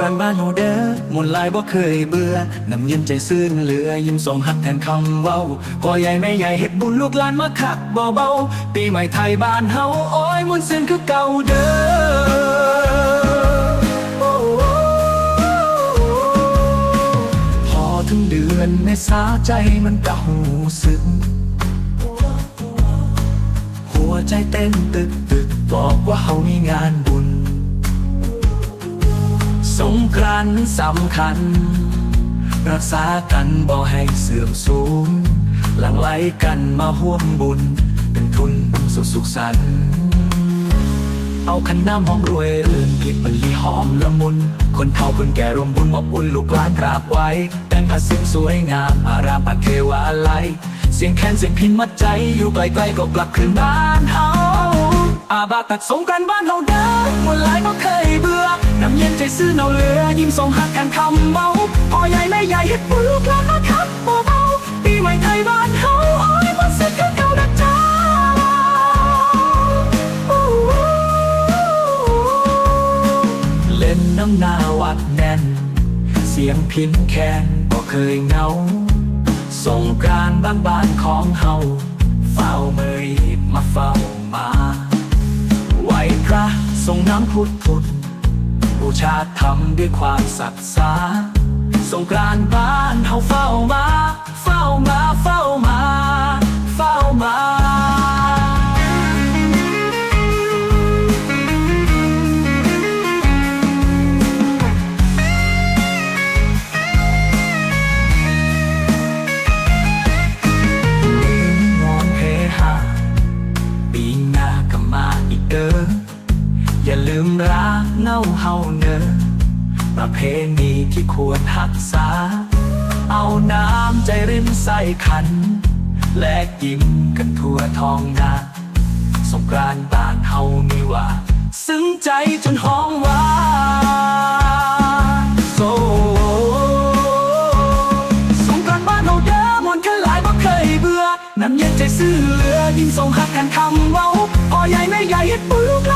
กันบ้านโฮเด้อมุนลายบ่เคยเบื่อน้ำเย็นใจซื่นเหลือยิ้มส่งหักแทนคำเว้าพ่อใหญ่แม่ใหญ่เฮ็ดบุญลูกหลานมาคักเบาๆปีใหม่ไทยบ้านเฮาโอ้ยมุนต์ซื่นคือเก่าเด้อโอ้พอถึงเดือนเมษาใจมันกะหูสึก หัวใจเต้นตึกตึกบอกว่าเฮามีงานบุ สงกรานต์สำคัญ รักษากันบ่ให้เสื่อมสูญหลังไหลกันมาห่วมบุญ เป็นทุนสุขสุขสันต์เอาขันน้ำหอมรวยเรื่นกลิ่นมันลีหอมละมุน คนเฒ่าคนแก่รวมบุญอบอุ่นลูกหลานกราบไว้ แต่งผ้าสิ้นสวยงาม อารามปัดเทวาไลยเสียงแคนเสียงพินมัดใจ อยู่ไกลๆก็กลับคืนบ้านเฮาอาบาตัดสงกรานต์บ้านเฮาเด้อมวนหลายบ่เคย ซื่อเนาเหลือยิ้มส่งหักกันคำเบาพ่อใหญ่แม่ใหญ่เฮ็ดบุญลูกหลานมาครับเบาๆปีใหม่ไทยบ้านเฮาโอ้ยมันสึกคือเก่าดักจ้าเล่นน้ำหนาวัดแน่น เสียงพินแคนบ่เคยเหงาส่งกรานบ้านบ้านของเฮาเฝ้าเมยมาเฝ้ามา ไหวพระทรงน้ำพุทธพุทธ บูชาทำด้วยความศรัทธาสงกรานต์บ้านเฮาเฝ้ามา เฝ้ามาเฝ้ามา เงาเฮาเนอประเพณีที่ควรรักษา เอาน้ำใจริมใส่ขัน แลกยิ้มกันทั่วทองนาสงกรานต์บ้านเฮามีว่า ซึ้งใจจนห้องว่าโซสงกรานต์บ้านเฮาเด้อมวนกันหลายบ่เคยเบื่อน้ำเย็นใจซื่อเหลือยิ้มส่งหักกันคำเว้าพ่อใหญ่แม่ใหญ่เฮ็ดบุญ